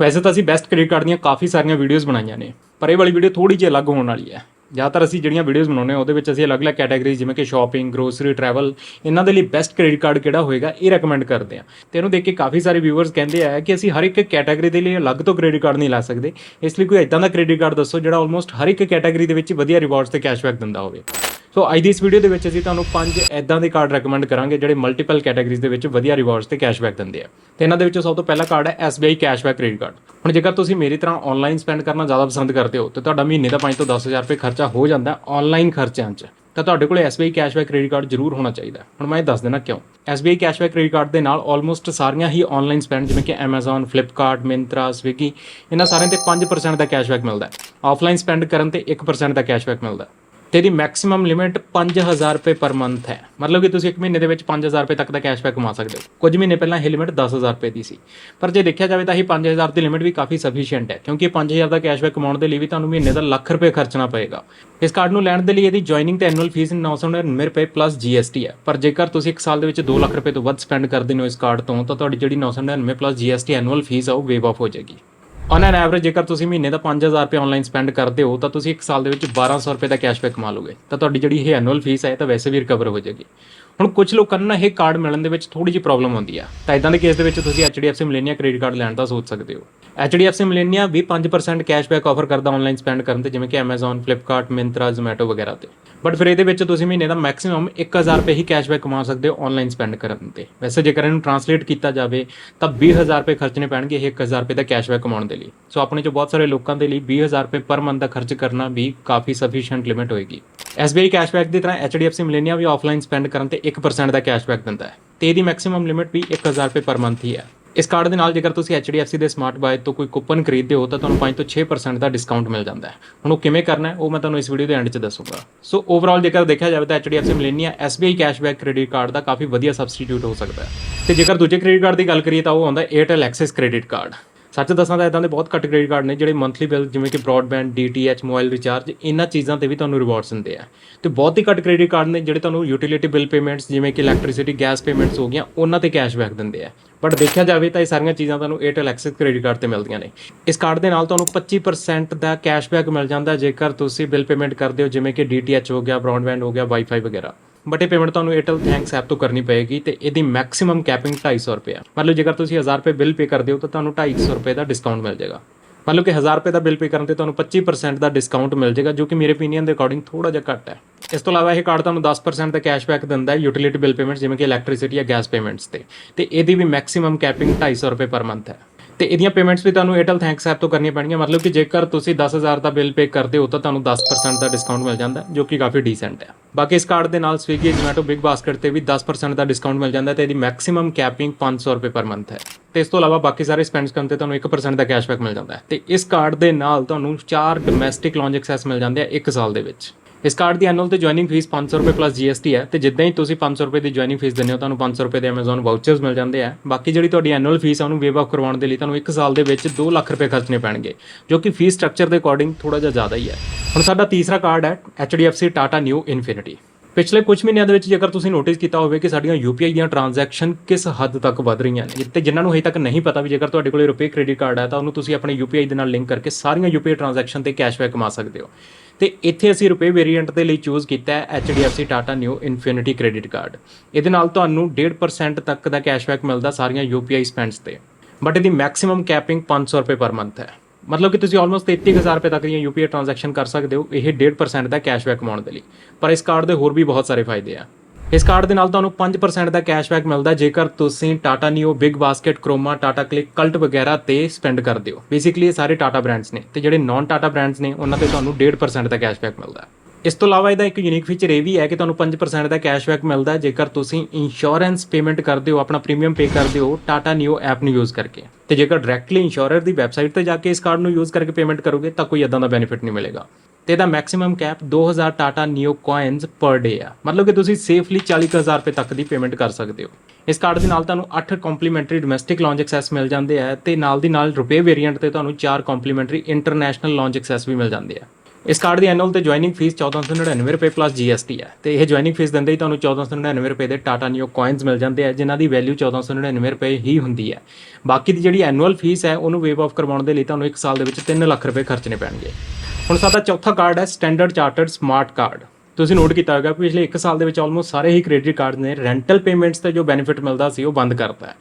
ਵੈਸੇ ਤਾਂ ਅਸੀਂ ਬੈਸਟ ਕ੍ਰੈਡਿਟ ਕਾਰਡ ਦੀਆਂ ਕਾਫੀ ਸਾਰੀਆਂ ਵੀਡੀਓਜ਼ ਬਣਾਈਆਂ ਨੇ, ਪਰ ਇਹ ਵਾਲੀ ਵੀਡੀਓ ਥੋੜੀ ਜਿਹੀ ਅਲੱਗ ਹੋਣ ਵਾਲੀ ਹੈ। ਜ਼ਿਆਦਾਤਰ ਅਸੀਂ ਜਿਹੜੀਆਂ ਵੀਡੀਓਜ਼ ਬਣਾਉਂਦੇ ਹਾਂ, ਉਹਦੇ ਵਿੱਚ ਅਸੀਂ ਅਲੱਗ-ਅਲੱਗ ਕੈਟਾਗਰੀਜ਼ ਜਿਵੇਂ ਕਿ ਸ਼ਾਪਿੰਗ ਗਰੋਸਰੀ ਟਰੈਵਲ ਇਹਨਾਂ ਦੇ ਲਈ ਬੈਸਟ ਕ੍ਰੈਡਿਟ ਕਾਰਡ ਕਿਹੜਾ ਹੋਏਗਾ, ਇਹ ਰეკਮੈਂਡ ਕਰਦੇ ਹਾਂ। ਤੇ ਇਹਨੂੰ ਦੇਖ ਕੇ ਕਾਫੀ ਸਾਰੇ ਵਿਊਅਰਸ ਕਹਿੰਦੇ ਆ ਕਿ ਅਸੀਂ ਹਰ ਇੱਕ ਕੈਟਾਗਰੀ ਦੇ ਲਈ ਅਲੱਗ ਤੋਂ ਕ੍ਰੈਡਿਟ ਕਾਰਡ ਨਹੀਂ ਲੈ ਸਕਦੇ। ਇਸ ਲਈ ਕੋਈ ਇਦਾਂ ਦਾ ਕ੍ਰੈਡਿਟ ਕਾਰਡ ਦੱਸੋ, ਜਿਹੜਾ ਆਲਮੋਸਟ ਹਰ ਇੱਕ ਕੈਟਾਗਰੀ ਦੇ ਵਿੱਚ ਵਧੀਆ ਰਿਵਾਰਡਸ ਤੇ ਕੈਸ਼ਬੈਕ ਦਿੰਦਾ ਹੋਵੇ। ਸੋ ਅੱਜ ਦੀ ਇਸ ਵੀਡੀਓ ਦੇ ਵਿੱਚ ਅਸੀਂ ਤੁਹਾਨੂੰ ਪੰਜ ਐਦਾਂ ਦੇ ਕਾਰਡ ਰეკਮੈਂਡ ਕਰਾਂਗੇ ਜਿਹੜੇ ਮਲਟੀਪਲ ਕੈਟਾਗਰੀਜ਼ ਦੇ ਵਿੱਚ ਵਧੀਆ ਰਿਵਾਰਡਸ ਤੇ ਕੈਸ਼ਬੈਕ ਦਿੰਦੇ ਆ। ਤੇ ਇਹਨਾਂ ਦੇ ਵਿੱਚੋਂ ਸਭ ਤੋਂ ਪਹਿਲਾ ਕਾਰਡ ਹੈ SBI ਕੈਸ਼ਬੈਕ ਕ੍ਰੈਡਿਟ ਕਾਰਡ ਹੁਣ ਜੇਕਰ ਤੁਸੀਂ ਮੇਰੀ ਤਰ੍ਹਾਂ ਆਨਲਾਈਨ ਸਪੈਂਡ ਕਰਨਾ ਜ਼ਿਆਦਾ ਪਸੰਦ ਕਰਦੇ ਹੋ, ਤੇ ਤੁਹਾਡਾ ਮਹੀਨੇ ਦਾ 5 ਤੋਂ 10000 ਰੁਪਏ ਖਰਚਾ ਹੋ ਜਾਂਦਾ ਆਨਲਾਈਨ ਖਰਚਿਆਂ 'ਚ, ਤਾਂ ਤੁਹਾਡੇ ਕੋਲ SBI ਕੈਸ਼ਬੈਕ ਕ੍ਰੈਡਿਟ ਕਾਰਡ ਜ਼ਰੂਰ ਹੋਣਾ ਚਾਹੀਦਾ। ਹੁਣ ਮੈਂ ਇਹ ਦੱਸ ਦੇਣਾ ਕਿਉਂ? SBI ਕੈਸ਼ਬੈਕ ਕ੍ਰੈਡਿਟ ਕਾਰਡ ਦੇ ਨਾਲ ਆਲਮੋਸਟ ਸਾਰੀਆਂ ਹੀ ਆਨਲਾਈਨ ਸਪੈਂਡ ਜਿਵੇਂ ਕਿ Amazon, Flipkart, Myntra, Swiggy, ਇਹਨਾਂ ਸਾਰਿਆਂ ਤੇ 5% ਦਾ ਕੈਸ਼ਬੈਕ ਮਿਲਦਾ ਹੈ। ਆਫਲਾਈਨ ਸਪੈਂਡ ਕਰਨ ਤੇ 1% ਦਾ ਕੈਸ਼ਬੈਕ ਮਿਲਦਾ ਹੈ। ਤੇ ਇਹਦੀ ਮੈਕਸਿਮਮ ਲਿਮਿਟ 5000 ਰੁਪਏ ਪਰ ਮੰਥ ਹੈ। ਮਤਲਬ ਕਿ ਤੁਸੀਂ ਇੱਕ ਮਹੀਨੇ ਦੇ ਵਿੱਚ 5000 ਰੁਪਏ ਤੱਕ ਦਾ ਕੈਸ਼ਬੈਕ ਕਮਾ ਸਕਦੇ ਹੋ। ਕੁਝ ਮਹੀਨੇ ਪਹਿਲਾਂ ਇਹ ਲਿਮਿਟ 10000 ਰੁਪਏ ਦੀ ਸੀ। ਪਰ ਜੇ ਦੇਖਿਆ ਜਾਵੇ ਤਾਂ ਇਹ 5000 ਦੀ ਲਿਮਿਟ ਵੀ ਕਾਫੀ ਸਫੀਸ਼ੀਐਂਟ ਹੈ, ਕਿਉਂਕਿ ਇਹ 5000 ਦਾ ਕੈਸ਼ਬੈਕ ਕਮਾਉਣ ਦੇ ਲਈ ਵੀ ਤੁਹਾਨੂੰ ਮਹੀਨੇ ਦਾ ਲੱਖ ਰੁਪਏ ਖਰਚਣਾ ਪਏਗਾ। ਇਸ ਕਾਰਡ ਨੂੰ ਲੈਣ ਦੇ ਲਈ ਇਹਦੀ ਜੁਆਇਨਿੰਗ ਤੇ ਐਨੂਅਲ ਫੀਸ 999 ਰੁਪਏ ਪਲੱਸ GST ਹੈ। ਪਰ ਜੇਕਰ ਤੁਸੀਂ ਇੱਕ ਸਾਲ ਦੇ ਵਿੱਚ 2 ਲੱਖ ਰੁਪਏ ਤੋਂ ਵੱਧ ਸਪੈਂਡ ਕਰਦੇ ਹੋ ਇਸ ਕਾਰਡ ਤੋਂ, ਤਾਂ ਤੁਹਾਡੀ ਜਿਹੜੀ 999 ਪਲੱਸ GST ਐਨੂਅਲ ਫੀਸ ਆ, ਉਹ ਵੇਵ ਆਫ ਹੋ ਜਾਏਗੀ। ਔਨ ਐਨ ਐਵਰੇਜ ਜੇਕਰ ਤੁਸੀਂ ਮਹੀਨੇ ਦਾ 5000 ਰੁਪਏ ਆਨਲਾਈਨ ਸਪੈਂਡ ਕਰਦੇ ਹੋ, ਤਾਂ ਤੁਸੀਂ ਇੱਕ ਸਾਲ ਦੇ ਵਿੱਚ 1200 ਰੁਪਏ ਦਾ ਕੈਸ਼ਬੈਕ ਕਮਾ ਲੋਗੇ ਤਾਂ ਤੁਹਾਡੀ ਜਿਹੜੀ ਇਹ ਐਨੂਅਲ ਫੀਸ ਹੈ ਤਾਂ ਵੈਸੇ ਵੀ ਰਿਕਵਰ ਹੋ ਜਾਏਗੀ। ਹੁਣ ਕੁਝ ਲੋਕਾਂ ਨੂੰ ਨਾ ਇਹ ਕਾਰਡ ਮਿਲਣ ਦੇ ਵਿੱਚ ਥੋੜੀ ਜਿਹੀ ਪ੍ਰੋਬਲਮ ਆਉਂਦੀ ਆ। ਤਾਂ ਇਦਾਂ ਦੇ ਕੇਸ ਦੇ ਵਿੱਚ ਤੁਸੀਂ HDFC ਮਿਲੇਨੀਆ ਕ੍ਰੈਡਿਟ ਕਾਰਡ ਲੈਣ ਦਾ ਸੋਚ ਸਕਦੇ ਹੋ। HDFC ਮਿਲੇਨੀਆ ਵੀ 5% ਕੈਸ਼ਬੈਕ ਆਫਰ ਕਰਦਾ ਆਨਲਾਈਨ ਸਪੈਂਡ ਕਰਨ ਤੇ, ਜਿਵੇਂ ਕਿ Amazon, Flipkart, Myntra, Zomato ਵਗੈਰਾ ਤੇ। ਬਟ ਫਿਰ ਇਹਦੇ ਵਿੱਚ ਤੁਸੀਂ ਮਹੀਨੇ ਦਾ ਮੈਕਸਿਮਮ 1000 ਰੁਪਏ ਹੀ ਕੈਸ਼ਬੈਕ ਕਮਾ ਸਕਦੇ ਹੋ ਆਨਲਾਈਨ ਸਪੈਂਡ ਕਰਨ ਤੇ। ਵੈਸੇ ਜੇਕਰ ਇਹਨੂੰ ਟ੍ਰਾਂਸਲੇਟ ਕੀਤਾ ਜਾਵੇ, ਤਾਂ 20000 ਰੁਪਏ ਖਰਚਣੇ ਪੈਣਗੇ ਇਹ 1000 ਰੁਪਏ ਦਾ ਕੈਸ਼ਬੈਕ ਕਮਾਉਣ ਦੇ ਲਈ। ਸੋ ਆਪਣੇ ਚੋਂ ਬਹੁਤ ਸਾਰੇ ਲੋਕਾਂ ਦੇ ਲਈ 20000 ਰੁਪਏ ਪਰ ਮੰਥ ਦਾ ਖਰਚ ਕਰਨਾ ਵੀ ਕਾਫੀ ਸਫੀਸ਼ੀਐਂਟ ਲਿਮਿਟ ਹੋਏਗੀ। SBI ਕੈਸ਼ਬੈਕ ਦੀ ਤਰ੍ਹਾਂ HDFC ਮਿਲੇਨੀਆ ਵੀ ਆਫਲਾਈਨ ਸਪੈਂਡ ਕਰਨ ਤੇ 1% ਦਾ ਕੈਸ਼ਬੈਕ ਦਿੰਦਾ ਹੈ। ਤੇ ਇਹਦੀ ਮੈਕਸਿਮਮ ਲਿਮਿਟ ਵੀ 1000 ਰੁਪਏ ਪਰ ਮੰਥ ਹੀ ਹੈ। ਇਸ ਕਾਰਡ ਦੇ ਨਾਲ ਜੇਕਰ ਤੁਸੀਂ HDFC ਦੇ ਸਮਾਰਟ ਬਾਏ ਤੋਂ ਕੋਈ ਕੂਪਨ ਖਰੀਦਦੇ ਹੋ, ਤਾਂ ਤੁਹਾਨੂੰ 5 ਤੋਂ 6% ਦਾ ਡਿਸਕਾਊਂਟ ਮਿਲ ਜਾਂਦਾ ਹੈ। ਹੁਣ ਉਹ ਕਿਵੇਂ ਕਰਨਾ ਹੈ, ਉਹ ਮੈਂ ਤੁਹਾਨੂੰ ਇਸ ਵੀਡੀਓ ਦੇ ਐਂਡ 'ਚ ਦੱਸੂਗਾ। ਸੋ ਓਵਰਆਲ ਜੇਕਰ ਦੇਖਿਆ ਜਾਵੇ ਤਾਂ HDFC Millennia SBI cashback credit card ਦਾ ਕਾਫੀ ਵਧੀਆ ਸਬਸਟੀਟਿਊਟ ਹੋ ਸਕਦਾ ਹੈ। ਤੇ ਜੇਕਰ ਦੂਜੇ ਕ੍ਰੈਡਿਟ ਕਾਰਡ ਦੀ ਗੱਲ ਕਰੀਏ ਤਾਂ ਉਹ ਆਉਂਦਾ Airtel Access ਕ੍ਰੈਡਿਟ ਕਾਰਡ ਸੱਚ ਦੱਸਾਂ ਤਾਂ ਇਦਾਂ ਦੇ ਬਹੁਤ ਘੱਟ ਕ੍ਰੈਡਿਟ ਕਾਰਡ ਨੇ ਜਿਹੜੇ ਮੰਥਲੀ ਬਿੱਲ ਜਿਵੇਂ ਕਿ ਬ੍ਰੌਡਬੈਂਡ DTH ਮੋਬਾਈਲ ਰਿਚਾਰਜ ਇਹਨਾਂ ਚੀਜ਼ਾਂ ਤੇ ਵੀ ਤੁਹਾਨੂੰ ਰਿਵਾਰਡਸ ਦਿੰਦੇ ਆ। ਤੇ ਬਹੁਤ ਹੀ ਘੱਟ ਕ੍ਰੈਡਿਟ ਕਾਰਡ ਨੇ ਜਿਹੜੇ ਤੁਹਾਨੂੰ ਯੂਟਿਲਿਟੀ ਬਿੱਲ ਪੇਮੈਂਟਸ ਜਿਵੇਂ ਕਿ ਇਲੈਕਟ੍ਰਿਸਿਟੀ ਗੈਸ ਪੇਮੈਂਟਸ ਹੋ ਗਈਆਂ, ਉਹਨਾਂ ਤੇ ਕੈਸ਼ਬੈਕ ਦਿੰਦੇ ਆ। ਬਟ ਦੇਖਿਆ ਜਾਵੇ ਤਾਂ ਇਹ ਸਾਰੀਆਂ ਚੀਜ਼ਾਂ ਤੁਹਾਨੂੰ Airtel Access ਕ੍ਰੈਡਿਟ ਕਾਰਡ ਤੇ ਮਿਲਦੀਆਂ ਨੇ। ਇਸ ਕਾਰਡ ਦੇ ਨਾਲ ਤੁਹਾਨੂੰ 25% ਦਾ ਕੈਸ਼ਬੈਕ ਮਿਲ ਜਾਂਦਾ ਜੇਕਰ ਤੁਸੀਂ ਬਿੱਲ ਪੇਮੈਂਟ ਕਰਦੇ ਹੋ, ਜਿਵੇਂ ਕਿ DTH ਹੋ ਗਿਆ ਬ੍ਰੌਡਬੈਂਡ ਹੋ ਗਿਆ ਵਾਈਫਾਈ ਵਗੈਰਾ। ਬਟ ਇਹ ਪੇਮੈਂਟ ਤੁਹਾਨੂੰ Airtel ਥੈਂਕਸ ਐਪ ਤੋਂ ਕਰਨੀ ਪਏਗੀ ਤੇ ਇਹਦੀ ਮੈਕਸਿਮਮ ਕੈਪਿੰਗ 250 ਰੁਪਏ ਆ। ਮਤਲਬ ਜੇਕਰ ਤੁਸੀਂ 1000 ਰੁਪਏ ਬਿੱਲ ਪੇ ਕਰਦੇ ਹੋ ਤਾਂ ਤੁਹਾਨੂੰ 250 ਰੁਪਏ ਦਾ ਡਿਸਕਾਊਂਟ ਮਿਲ ਜਾਏਗਾ। ਮਤਲਬ ਕਿ 1000 ਰੁਪਏ ਦਾ ਬਿੱਲ ਪੇ ਕਰਨ ਤੇ ਤੁਹਾਨੂੰ 25% ਦਾ ਡਿਸਕਾਊਂਟ ਮਿਲ ਜਾਏਗਾ, ਜੋ ਕਿ ਮੇਰੇ ਓਪੀਨੀਅਨ ਦੇ ਅਕੋਰਡਿੰਗ ਥੋੜਾ ਜਿਹਾ ਘੱਟ ਹੈ। ਇਸ ਤੋਂ ਇਲਾਵਾ ਇਹ ਕਾਰਡ ਤੁਹਾਨੂੰ 10% ਦਾ ਕੈਸ਼ਬੈਕ ਦਿੰਦਾ ਹੈ ਯੂਟਿਲਿਟੀ ਬਿੱਲ ਪੇਮੈਂਟਸ ਜਿਵੇਂ ਕਿ ਇਲੈਕਟ੍ਰਿਸਿਟੀ ਜਾਂ ਗੈਸ ਪੇਮੈਂਟਸ ਤੇ। ਤੇ ਇਹਦੀ ਵੀ ਮੈਕਸਿਮਮ ਕੈਪਿੰਗ 250 ਰੁਪਏ ਪਰ ਮੰਥ ਹੈ। ਤੇ ਇਹਦੀਆਂ ਪੇਮੈਂਟਸ ਵੀ ਤੁਹਾਨੂੰ Airtel ਥੈਂਕਸ ਐਪ ਤੋਂ ਕਰਨੀਆਂ ਪੈਣਗੀਆਂ। ਮਤਲਬ ਕਿ ਜੇਕਰ ਤੁਸੀਂ 10000 ਦਾ ਬਿੱਲ ਪੇ ਕਰਦੇ ਹੋ, ਤਾਂ ਤੁਹਾਨੂੰ 10% ਦਾ ਡਿਸਕਾਊਂਟ ਮਿਲ ਜਾਂਦਾ, ਜੋ ਕਿ ਕਾਫੀ ਡੀਸੈਂਟ ਹੈ। ਬਾਕੀ ਇਸ ਕਾਰਡ ਦੇ ਨਾਲ Swiggy Zomato Big Basket ਤੇ ਵੀ 10% ਦਾ ਡਿਸਕਾਊਂਟ ਮਿਲ ਜਾਂਦਾ ਹੈ ਤੇ ਇਹਦੀ ਮੈਕਸਿਮਮ ਕੈਪਿੰਗ 500 ਰੁਪਏ ਪਰ ਮੰਥ ਹੈ। ਤੇ ਇਸ ਤੋਂ ਇਲਾਵਾ ਬਾਕੀ ਸਾਰੇ ਸਪੈਂਡਸ ਕਰਨ ਤੇ ਤੁਹਾਨੂੰ 1% ਦਾ ਕੈਸ਼ਬੈਕ ਮਿਲ ਜਾਂਦਾ ਹੈ। ਤੇ ਇਸ ਕਾਰਡ ਦੇ ਨਾਲ ਤੁਹਾਨੂੰ 4 ਡੋਮੈਸਟਿਕ ਲੌਂਜ ਐਕਸੈਸ ਮਿਲ ਜਾਂਦੇ ਆ 1 ਸਾਲ ਦੇ ਵਿੱਚ। ਇਸ ਕਾਰਡ ਦੀ ਐਨੂਅਲ ਤੇ ਜੁਆਇਨਿੰਗ ਫੀਸ 500 ਰੁਪਏ ਪਲੱਸ GST ਹੈ ਤੇ ਜਿੱਦਾਂ ਹੀ ਤੁਸੀਂ 500 ਰੁਪਏ ਦੀ ਜੁਆਇਨਿੰਗ ਫੀਸ ਦਿੰਦੇ ਹੋ, ਤੁਹਾਨੂੰ 500 ਰੁਪਏ ਦੇ Amazon ਵਾਊਚਰਸ ਮਿਲ ਜਾਂਦੇ ਆ। ਬਾਕੀ ਜਿਹੜੀ ਤੁਹਾਡੀ ਐਨੂਅਲ ਫੀਸ ਆ, ਉਹਨੂੰ ਵੇਵ ਆਫ ਕਰਵਾਉਣ ਦੇ ਲਈ ਤੁਹਾਨੂੰ 1 ਸਾਲ ਦੇ ਵਿੱਚ 2 ਲੱਖ ਰੁਪਏ ਖਰਚਣੇ ਪੈਣਗੇ, ਜੋ ਕਿ ਫੀਸ ਸਟਰਕਚਰ ਦੇ ਅਕੋਰਡਿੰਗ ਥੋੜਾ ਜਿਹਾ ਜ਼ਿਆਦਾ ਹੀ ਹੈ। ਹੁਣ ਸਾਡਾ ਤੀਸਰਾ ਕਾਰਡ ਹੈ HDFC Tata Neo Infinity ਪਿਛਲੇ ਕੁਝ ਮਹੀਨਿਆਂ ਦੇ ਵਿੱਚ ਜੇਕਰ ਤੁਸੀਂ ਨੋਟਿਸ ਕੀਤਾ ਹੋਵੇ ਕਿ ਸਾਡੀਆਂ UPI ਦੀਆਂ ਟ੍ਰਾਂਜੈਕਸ਼ਨ ਕਿਸ ਹੱਦ ਤੱਕ ਵਧ ਰਹੀਆਂ ਨੇ ਤੇ ਜਿਨ੍ਹਾਂ ਨੂੰ ਹਜੇ ਤੱਕ ਨਹੀਂ ਪਤਾ ਵੀ ਜੇਕਰ ਤੁਹਾਡੇ ਕੋਲ ਰੁਪਏ ਕ੍ਰੈਡਿਟ ਕਾਰਡ ਹੈ ਤਾਂ ਉਹਨੂੰ ਤੁਸੀਂ ਆਪਣੇ UPI ਦੇ ਨਾਲ ਲਿੰਕ ਕਰਕੇ ਸਾਰੀਆਂ UPI ਟ੍ਰਾਂਜੈਕਸ਼ਨ ਤੇ ਕੈਸ਼ਬੈਕ ਕਮਾ ਸਕਦੇ ਹੋ। ਤੇ ਇੱਥੇ ਅਸੀਂ ਰੁਪਏ ਵੇਰੀਐਂਟ ਦੇ ਲਈ ਚੂਜ਼ ਕੀਤਾ ਹੈ HDFC Tata Neo Infinity credit card ਇਹਦੇ ਨਾਲ ਤੁਹਾਨੂੰ 1.5% ਤੱਕ ਦਾ ਕੈਸ਼ਬੈਕ ਮਿਲਦਾ ਸਾਰੀਆਂ UPI ਸਪੈਂਡਸ ਤੇ। ਬਟ ਇਹਦੀ ਮੈਕਸਿਮਮ ਕੈਪਿੰਗ 500 ਰੁਪਏ ਪਰ ਮੰਥ ਹੈ। ਮਤਲਬ ਕਿ ਤੁਸੀਂ ਆਲਮੋਸਟ 33000 ਰੁਪਏ ਤੱਕ ਦੀਆਂ UPI ਟ੍ਰਾਂਜੈਕਸ਼ਨ ਕਰ ਸਕਦੇ ਹੋ, ਇਹ 1.5% ਦਾ ਕੈਸ਼ਬੈਕ ਕਮਾਉਣ ਦੇ ਲਈ। ਪਰ ਇਸ ਕਾਰਡ ਦੇ ਹੋਰ ਵੀ ਬਹੁਤ ਸਾਰੇ ਫਾਇਦੇ ਆ। ਇਸ ਕਾਰਡ ਦੇ ਨਾਲ ਤੁਹਾਨੂੰ 5% ਦਾ ਕੈਸ਼ਬੈਕ ਮਿਲਦਾ, ਜੇਕਰ ਤੁਸੀਂ Tata Neo BigBasket Croma Tata Cliq Cult ਵਗੈਰਾ ਤੇ ਸਪੈਂਡ ਕਰਦੇ ਹੋ। ਬੇਸਿਕਲੀ ਇਹ ਸਾਰੇ ਟਾਟਾ ਬ੍ਰਾਂਡਸ ਨੇ ਤੇ ਜਿਹੜੇ ਨਾਨ ਟਾਟਾ ਬ੍ਰਾਂਡਸ ਨੇ, ਉਹਨਾਂ ਤੇ ਤੁਹਾਨੂੰ 1.5% ਦਾ ਕੈਸ਼ਬੈਕ ਮਿਲਦਾ। ਇਸ ਤੋਂ ਇਲਾਵਾ ਇਹਦਾ ਇੱਕ ਯੂਨੀਕ ਫੀਚਰ ਇਹ ਵੀ ਹੈ ਕਿ ਤੁਹਾਨੂੰ 5% ਦਾ ਕੈਸ਼ਬੈਕ ਮਿਲਦਾ ਹੈ, ਜੇਕਰ ਤੁਸੀਂ ਇੰਸ਼ੋਰੈਂਸ ਪੇਮੈਂਟ ਕਰਦੇ ਹੋ, ਆਪਣਾ ਪ੍ਰੀਮੀਅਮ ਪੇ ਕਰਦੇ ਹੋ ਟਾਟਾ ਨਿਓ ਐਪ ਨੂੰ ਯੂਜ਼ ਕਰਕੇ। ਤੇ ਜੇਕਰ ਡਾਇਰੈਕਟਲੀ ਇੰਸ਼ੋਰਰ ਦੀ ਵੈਬਸਾਈਟ ਤੇ ਜਾ ਕੇ ਇਸ ਕਾਰਡ ਨੂੰ ਯੂਜ਼ ਕਰਕੇ ਪੇਮੈਂਟ ਕਰੋਗੇ, ਤਾਂ ਕੋਈ ਇਦਾਂ ਦਾ ਬੈਨੀਫਿਟ ਨਹੀਂ ਮਿਲੇਗਾ। ਤੇ ਇਹਦਾ maximum cap 2000 Tata Neo coins per day ਆ। ਮਤਲਬ ਕਿ ਤੁਸੀਂ ਸੇਫਲੀ 40000 ਰੁਪਏ ਤੱਕ ਦੀ ਪੇਮੈਂਟ ਕਰ ਸਕਦੇ ਹੋ। ਇਸ ਕਾਰਡ ਦੇ ਨਾਲ ਤੁਹਾਨੂੰ 8 ਕੰਪਲੀਮੈਂਟਰੀ ਡੋਮੈਸਟਿਕ ਲੌਂਜ ਐਕਸੈਸ ਮਿਲ ਜਾਂਦੇ ਆ ਤੇ ਨਾਲ ਦੀ ਨਾਲ ਰੁਪਏ ਵੇਰੀਐਂਟ ਤੇ ਤੁਹਾਨੂੰ 4 ਕੰਪਲੀਮੈਂਟਰੀ ਇੰਟਰਨੈਸ਼ਨਲ ਲੌਂਜ ਐਕਸੈਸ ਵੀ ਮਿਲ ਜਾਂਦੇ ਆ। ਇਸ ਕਾਰਡ ਦੀ ਐਨੂਅਲ ਤੇ ਜੁਆਇਨਿੰਗ ਫੀਸ 1499 ਰੁਪਏ ਪਲੱਸ GST ਹੈ ਤੇ ਇਹ ਜੁਆਇਨਿੰਗ ਫੀਸ ਦਿੰਦੇ ਹੀ ਤੁਹਾਨੂੰ 1499 ਰੁਪਏ ਦੇ ਟਾਟਾ ਨਿਓ ਕਾਇਨਸ ਮਿਲ ਜਾਂਦੇ ਆ, ਜਿਨ੍ਹਾਂ ਦੀ ਵੈਲਿਊ 1499 ਰੁਪਏ ਹੀ ਹੁੰਦੀ ਹੈ ਬਾਕੀ ਦੀ ਜਿਹੜੀ ਐਨੂਅਲ ਫੀਸ ਹੈ, ਉਹਨੂੰ ਵੇਵ ਆਫ ਕਰਵਾਉਣ ਦੇ ਲਈ ਤੁਹਾਨੂੰ 1 ਸਾਲ ਦੇ ਵਿੱਚ 3 ਲੱਖ ਰੁਪਏ ਖਰਚਣੇ ਪੈਣਗੇ। ਹੁਣ ਸਾਡਾ ਚੌਥਾ ਕਾਰਡ ਹੈ ਸਟੈਂਡਰਡ ਚਾਰਟਰਡ ਸਮਾਰਟ ਕਾਰਡ ਤੁਸੀਂ ਨੋਟ ਕੀਤਾ ਹੋਗਾ ਪਿਛਲੇ 1 ਸਾਲ ਦੇ ਵਿੱਚ ਆਲਮੋਸਟ ਸਾਰੇ ਹੀ ਕ੍ਰੈਡਿਟ ਕਾਰਡ ਨੇ ਰੈਂਟਲ ਪੇਮੈਂਟਸ ਤੇ ਜੋ ਬੈਨੀਫਿਟ ਮਿਲਦਾ ਸੀ ਉਹ ਬੰਦ ਕਰਤਾ ਹੈ।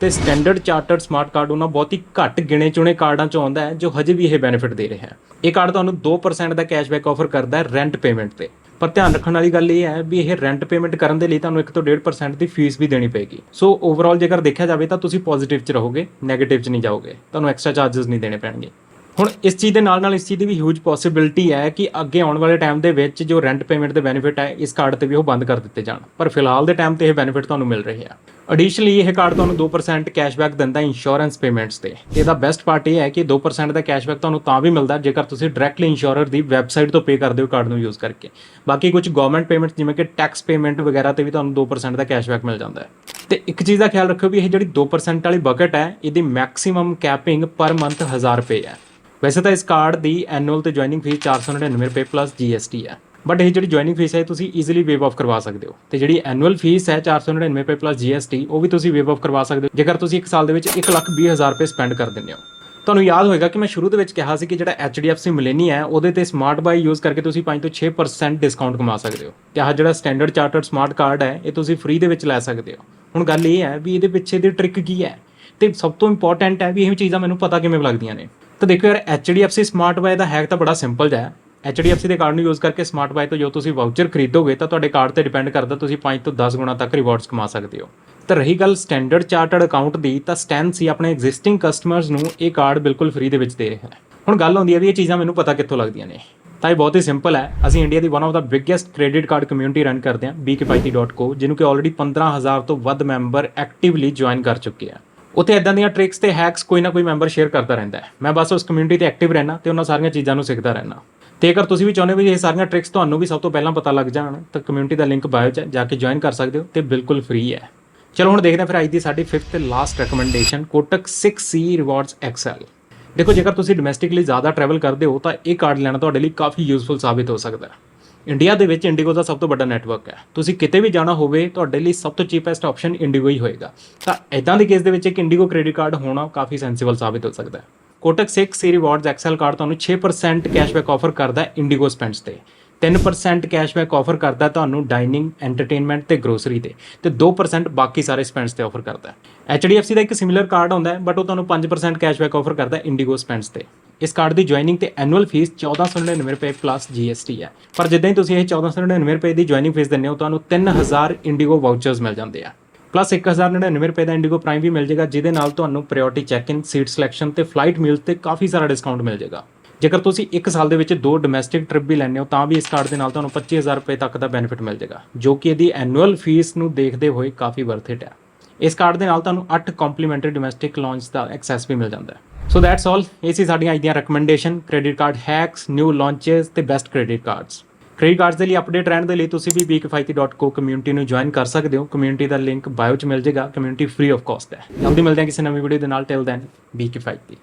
ਤੇ ਸਟੈਂਡਰਡ ਚਾਰਟਰਡ ਸਮਾਰਟ ਕਾਰਡ ਉਹਨਾਂ ਬਹੁਤ ਹੀ ਘੱਟ ਗਿਣੇ ਚੁਣੇ ਕਾਰਡਾਂ 'ਚੋਂ ਆਉਂਦਾ ਹੈ, ਜੋ ਹਜੇ ਵੀ ਇਹ ਬੈਨੀਫਿਟ ਦੇ ਰਿਹਾ ਹੈ। ਇਹ ਕਾਰਡ ਤੁਹਾਨੂੰ 2% ਦਾ ਕੈਸ਼ਬੈਕ ਆਫਰ ਕਰਦਾ ਹੈ ਰੈਂਟ ਪੇਮੈਂਟ ਤੇ। ਪਰ ਧਿਆਨ ਰੱਖਣ ਵਾਲੀ ਗੱਲ ਇਹ ਹੈ ਵੀ ਇਹ ਰੈਂਟ ਪੇਮੈਂਟ ਕਰਨ ਦੇ ਲਈ ਤੁਹਾਨੂੰ 1 ਤੋਂ 1.5% ਦੀ ਫੀਸ ਵੀ ਦੇਣੀ ਪਏਗੀ। ਸੋ ਓਵਰਆਲ ਜੇਕਰ ਦੇਖਿਆ ਜਾਵੇ ਤਾਂ ਤੁਸੀਂ ਪੋਜ਼ਿਟਿਵ 'ਚ ਰਹੋਗੇ 네ਗੇਟਿਵ 'ਚ ਨਹੀਂ ਜਾਓਗੇ, ਤੁਹਾਨੂੰ ਐਕਸਟਰਾ ਚਾਰजेस ਨਹੀਂ ਦੇਣੇ ਪੈਣਗੇ। ਹੁਣ ਇਸ ਚੀਜ਼ ਦੇ ਨਾਲ ਨਾਲ ਇਸ ਚੀਜ਼ ਦੀ ਵੀ ਹਿਊਜ ਪੋਸਿਬਿਲਿਟੀ ਹੈ ਕਿ ਅੱਗੇ ਆਉਣ ਵਾਲੇ ਟਾਈਮ ਦੇ ਵਿੱਚ ਜੋ ਰੈਂਟ ਪੇਮੈਂਟ ਦੇ ਬੈਨੀਫਿਟ ਹੈ, ਇਸ ਕਾਰਡ ਤੇ ਵੀ ਉਹ ਬੰਦ ਕਰ ਦਿੱਤੇ ਜਾਣ। ਪਰ ਫਿਲਹਾਲ ਦੇ ਟਾਈਮ ਤੇ ਇਹ ਬੈਨੀਫਿਟ ਤੁਹਾਨੂੰ ਮਿਲ ਰਹੇ ਆ। ਐਡੀਸ਼ਨਲੀ ਇਹ ਕਾਰਡ ਤੁਹਾਨੂੰ 2% ਕੈਸ਼ਬੈਕ ਦਿੰਦਾ ਇੰਸ਼ੋਰੈਂਸ ਪੇਮੈਂਟਸ ਤੇ। ਇਹਦਾ ਬੈਸਟ ਪਾਰਟ ਇਹ ਹੈ ਕਿ 2% ਦਾ ਕੈਸ਼ਬੈਕ ਤੁਹਾਨੂੰ ਤਾਂ ਵੀ ਮਿਲਦਾ ਜੇਕਰ ਤੁਸੀਂ ਡਾਇਰੈਕਟਲੀ ਇੰਸ਼ੋਰਰ ਦੀ ਵੈਬਸਾਈਟ ਤੋਂ ਪੇ ਕਰਦੇ ਹੋ ਕਾਰਡ ਨੂੰ ਯੂਜ਼ ਕਰਕੇ। ਬਾਕੀ ਕੁਝ ਗਵਰਨਮੈਂਟ ਪੇਮੈਂਟਸ ਜਿਵੇਂ ਕਿ ਟੈਕਸ ਪੇਮੈਂਟ ਵਗੈਰਾ ਤੇ ਵੀ ਤੁਹਾਨੂੰ 2% ਦਾ ਕੈਸ਼ਬੈਕ ਮਿਲ ਜਾਂਦਾ ਹੈ। ਤੇ ਇੱਕ ਚੀਜ਼ ਦਾ ਖਿਆਲ ਰੱਖਿਓ ਵੀ ਇਹ ਜਿਹੜੀ 2% ਵਾਲੀ ਬਕਟ ਹੈ, ਇਹਦੀ ਮੈਕਸਿਮਮ ਕੈਪਿੰਗ ਪਰ ਮੰਥ 1000 ਰੁਪਏ ਹੈ। ਵੈਸੇ ਤਾਂ ਇਸ ਕਾਰਡ ਦੀ ਐਨੂਅਲ ਤੇ ਜੁਆਇਨਿੰਗ ਫੀਸ 499 ਰੁਪਏ ਪਲੱਸ GST ਹੈ। ਬਟ ਇਹ ਜਿਹੜੀ ਜੁਆਇਨਿੰਗ ਫੀਸ ਹੈ ਤੁਸੀਂ ਈਜ਼ੀਲੀ ਵੇਵ ਆਫ ਕਰਵਾ ਸਕਦੇ ਹੋ। ਤੇ ਜਿਹੜੀ ਐਨੂਅਲ ਫੀਸ ਹੈ 499 ਰੁਪਏ ਪਲੱਸ GST ਉਹ ਵੀ ਤੁਸੀਂ ਵੇਵ ਆਫ ਕਰਵਾ ਸਕਦੇ ਹੋ। ਜੇਕਰ ਤੁਸੀਂ ਇੱਕ ਸਾਲ ਦੇ ਵਿੱਚ 120000 ਰੁਪਏ ਸਪੈਂਡ ਕਰ ਦਿੰਦੇ ਹੋ। ਤੁਹਾਨੂੰ ਯਾਦ ਹੋਏਗਾ ਕਿ ਮੈਂ ਸ਼ੁਰੂ ਦੇ ਵਿੱਚ ਕਿਹਾ ਸੀ ਕਿ ਜਿਹੜਾ HDFC ਮਿਲੇਨੀ ਹੈ, ਉਹਦੇ ਤੇ ਸਮਾਰਟ ਬਾਈ ਯੂਜ਼ ਕਰਕੇ ਤੁਸੀਂ 5 ਤੋਂ 6% ਡਿਸਕਾਊਂਟ ਕਮਾ ਸਕਦੇ ਹੋ। ਤੇ ਆਹ ਜਿਹੜਾ ਸਟੈਂਡਰਡ ਚਾਰਟਰਡ ਸਮਾਰਟ ਕਾਰਡ ਹੈ, ਇਹ ਤੁਸੀਂ ਫ੍ਰੀ ਦੇ ਵਿੱਚ ਲੈ ਸਕਦੇ ਹੋ। ਹੁਣ ਗੱਲ ਇਹ ਹੈ ਵੀ ਇਹਦੇ ਪਿੱਛੇ ਦੀ ਟ੍ਰਿਕ ਕੀ ਹੈ? ਤੇ ਸਭ ਤੋਂ ਇੰਪੋਰਟੈਂਟ ਹੈ ਵੀ ਇਹ ਚੀਜ਼ਾਂ ਮੈਨੂੰ ਪਤਾ ਕਿਵੇਂ ਲੱਗਦੀਆਂ ਨੇ। ਤਾਂ ਦੇਖੋ ਯਾਰ HDFC ਸਮਾਰਟ ਬਾਈ ਦਾ ਹੈਕ ਤਾਂ ਬੜਾ ਸਿੰਪਲ ਜਿਹਾ ਹੈ। HDFC ਦੇ ਕਾਰਡ ਨੂੰ ਯੂਜ਼ ਕਰਕੇ ਸਮਾਰਟ ਬਾਈ ਤੋਂ ਜੋ ਤੁਸੀਂ ਵਾਊਚਰ ਖਰੀਦੋਗੇ, ਤਾਂ ਤੁਹਾਡੇ ਕਾਰਡ ਤੇ ਡਿਪੈਂਡ ਕਰਦਾ ਤੁਸੀਂ 5 ਤੋਂ 10 ਗੁਣਾ ਤੱਕ ਰਿਵਾਰਡਸ ਕਮਾ ਸਕਦੇ ਹੋ। ਤਾਂ ਰਹੀ ਗੱਲ ਸਟੈਂਡਰਡ ਚਾਰਟਰਡ ਅਕਾਊਂਟ ਦੀ, ਤਾਂ ਸਟੈਨ ਸੀ ਆਪਣੇ ਐਗਜ਼ਿਸਟਿੰਗ ਕਸਟਮਰਸ ਨੂੰ ਇਹ ਕਾਰਡ ਬਿਲਕੁਲ ਫ੍ਰੀ ਦੇ ਵਿੱਚ ਦੇ ਰਿਹਾ ਹੈ। ਹੁਣ ਗੱਲ ਆਉਂਦੀ ਹੈ ਵੀ ਇਹ ਚੀਜ਼ਾਂ ਮੈਨੂੰ ਪਤਾ ਕਿੱਥੋਂ ਲੱਗਦੀਆਂ ਨੇ। ਤਾਂ ਇਹ ਬਹੁਤ ਹੀ ਸਿੰਪਲ ਹੈ। ਅਸੀਂ ਇੰਡੀਆ ਦੀ one of the biggest credit card community run ਕਰਦੇ ਹਾਂ bkfiti.co ਜਿਹਨੂੰ ਕਿ ਆਲਰੇਡੀ 15000 ਤੋਂ ਵੱਧ ਮੈਂਬਰ ਐਕਟਿਵਲੀ ਜੁਆਇਨ ਕਰ ਚੁੱਕੇ ਆ। ਉੱਥੇ ਇਦਾਂ ਦੀਆਂ ਟ੍ਰਿਕਸ ਤੇ ਹੈਕਸ ਕੋਈ ਨਾ ਕੋਈ ਮੈਂਬਰ ਸ਼ੇਅਰ ਕਰਦਾ ਰਹਿੰਦਾ ਹੈ। ਮੈਂ ਬਸ ਉਸ ਕਮਿਊਨਿਟੀ ਤੇ ਐਕਟਿਵ ਰਹਿਣਾ ਤੇ ਉਹਨਾਂ ਸਾਰੀਆਂ ਚੀਜ਼ਾਂ ਨੂੰ ਸਿੱਖਦਾ ਰਹਿਣਾ ਤੇ ਅਗਰ ਤੁਸੀਂ ਵੀ ਚਾਹੁੰਦੇ ਹੋ ਵੀ ਇਹ ਸਾਰੀਆਂ ਟ੍ਰਿਕਸ ਤੁਹਾਨੂੰ ਵੀ ਸਭ ਤੋਂ ਪਹਿਲਾਂ ਪਤਾ ਲੱਗ ਜਾਣ, ਤਾਂ ਕਮਿਊਨਿਟੀ ਦਾ ਲਿੰਕ ਬਾਇਓ 'ਚ ਜਾ ਕੇ ਜੁਆਇਨ ਕਰ ਸਕਦੇ ਹੋ ਤੇ ਬਿਲਕੁਲ ਫ੍ਰੀ ਹੈ। ਚਲੋ ਹੁਣ ਦੇਖਦੇ ਹਾਂ ਫਿਰ ਅੱਜ ਦੀ ਸਾਡੀ 5th ਤੇ last recommendation Kotak 6C rewards excel ਦੇਖੋ ਜੇਕਰ ਤੁਸੀਂ ਡੋਮੈਸਟਿਕਲੀ ਜ਼ਿਆਦਾ ਟਰੈਵਲ ਕਰਦੇ ਹੋ ਤਾਂ ਇਹ ਕਾਰਡ ਲੈਣਾ ਤੁਹਾਡੇ ਲਈ ਕਾਫੀ ਯੂਜ਼ਫੁਲ ਸਾਬਿਤ ਹੋ ਸਕਦਾ ਹੈ। ਇੰਡੀਆ ਦੇ ਵਿੱਚ ਇੰਡੀਗੋ ਦਾ ਸਭ ਤੋਂ ਵੱਡਾ ਨੈਟਵਰਕ ਹੈ। ਤੁਸੀਂ ਕਿਤੇ ਵੀ ਜਾਣਾ ਹੋਵੇ, ਤੁਹਾਡੇ ਲਈ ਸਭ ਤੋਂ ਚੀਪੈਸਟ ਆਪਸ਼ਨ ਇੰਡੀਗੋ ਹੀ ਹੋਏਗਾ। ਤਾਂ ਇਦਾਂ ਦੇ ਕੇਸ ਦੇ ਵਿੱਚ ਇੱਕ ਇੰਡੀਗੋ ਕ੍ਰੈਡਿਟ ਕਾਰਡ ਹੋਣਾ ਕਾਫੀ ਸੈਂਸੀਬਲ ਸਾਬਿਤ ਹੋ ਸਕਦਾ ਹੈ। Kotak 6 C rewards excel card ਤੁਹਾਨੂੰ 6% ਕੈਸ਼ਬੈਕ ਆਫਰ ਕਰਦਾ ਹੈ ਇੰਡੀਗੋ ਸਪੈਂਡਸ ਤੇ। 3% ਕੈਸ਼ਬੈਕ ਆਫਰ ਕਰਦਾ ਤੁਹਾਨੂੰ ਡਾਈਨਿੰਗ ਐਂਟਰਟੇਨਮੈਂਟ ਤੇ ਗਰੋਸਰੀ ਤੇ ਤੇ 2% ਬਾਕੀ ਸਾਰੇ ਸਪੈਂਡਸ ਤੇ ਆਫਰ ਕਰਦਾ ਹੈ। HDFC ਦਾ ਇੱਕ ਸਿਮਿਲਰ ਕਾਰਡ ਹੁੰਦਾ ਹੈ ਬਟ ਉਹ ਤੁਹਾਨੂੰ 5% ਕੈਸ਼ਬੈਕ ਆਫਰ ਕਰਦਾ ਹੈ ਇੰਡੀਗੋ ਸਪੈਂਡਸ ਤੇ। ਇਸ ਕਾਰਡ ਦੀ ਜੁਆਇਨਿੰਗ ਤੇ ਐਨੂਅਲ ਫੀਸ 1499 ਰੁਪਏ ਪਲੱਸ GST ਹੈ। ਪਰ ਜਿੱਦਾਂ ਹੀ ਤੁਸੀਂ ਇਹ 1499 ਰੁਪਏ ਦੀ ਜੁਆਇਨਿੰਗ ਫੀਸ ਦਿੰਦੇ ਹੋ, ਤੁਹਾਨੂੰ 3000 ਇੰਡੀਗੋ ਵਾਊਚਰਸ ਮਿਲ ਜਾਂਦੇ ਆ। ਪਲੱਸ 1099 ਰੁਪਏ ਦਾ ਇੰਡੀਗੋ ਪ੍ਰਾਈਮ ਵੀ ਮਿਲ ਜਾਏਗਾ ਜਿਹਦੇ ਨਾਲ ਤੁਹਾਨੂੰ priority check in seat selection ਤੇ ਫਲਾਈਟ ਮੀਲਸ ਤੇ ਕਾਫੀ ਸਾਰਾ ਡਿਸਕਾਊਂਟ ਮਿਲ ਜਾਏਗਾ ਜੇਕਰ ਤੁਸੀਂ ਇੱਕ ਸਾਲ ਦੇ ਵਿੱਚ ਦੋ ਡੋਮੈਸਟਿਕ ਟ੍ਰਿਪ ਵੀ ਲੈਂਦੇ ਹੋ, ਤਾਂ ਵੀ ਇਸ ਕਾਰਡ ਦੇ ਨਾਲ ਤੁਹਾਨੂੰ 25000 ਰੁਪਏ ਤੱਕ ਦਾ ਬੈਨੀਫਿਟ ਮਿਲ ਜਾਏਗਾ, ਜੋ ਕਿ ਇਹਦੀ ਐਨੂਅਲ ਫੀਸ ਨੂੰ ਦੇਖਦੇ ਹੋਏ ਕਾਫੀ ਵਰਥ ਇਟ ਹੈ। ਇਸ ਕਾਰਡ ਦੇ ਨਾਲ ਤੁਹਾਨੂੰ 8 ਕੰਪਲੀਮੈਂਟਰੀ ਡੋਮੈਸਟਿਕ ਲਾਂਚ ਦਾ ਐਕਸੈਸ ਵੀ ਮਿਲ ਜਾਂਦਾ ਹੈ। ਸੋ ਦੈਟਸ ਆਲ ਇਹ ਸੀ ਸਾਡੀਆਂ ਅੱਜ ਦੀਆਂ recommendation credit card hacks new launches ਤੇ best credit cards credit cards ਦੇ ਲਈ ਅਪਡੇਟ ਰਹਿਣ ਦੇ ਲਈ ਤੁਸੀਂ ਵੀ bkfiti.co ਕਮਿਊਨਿਟੀ ਨੂੰ ਜੁਆਇਨ ਕਰ ਸਕਦੇ ਹੋ। ਕਮਿਊਨਿਟੀ ਦਾ ਲਿੰਕ ਬਾਇਓ 'ਚ ਮਿਲ ਜਾਏਗਾ। ਕਮਿਊਨਿਟੀ ਫ੍ਰੀ ਆਫ ਕਾਸਟ ਹੈ। ਜਲਦੀ ਮਿਲਦੇ ਹਾਂ ਕਿਸੇ ਨਵੀਂ ਵੀਡੀਓ ਦੇ ਨਾਲ। ਟਿਲ ਦੈਨ ਬੀ ਕਿਫਾਇਤੀ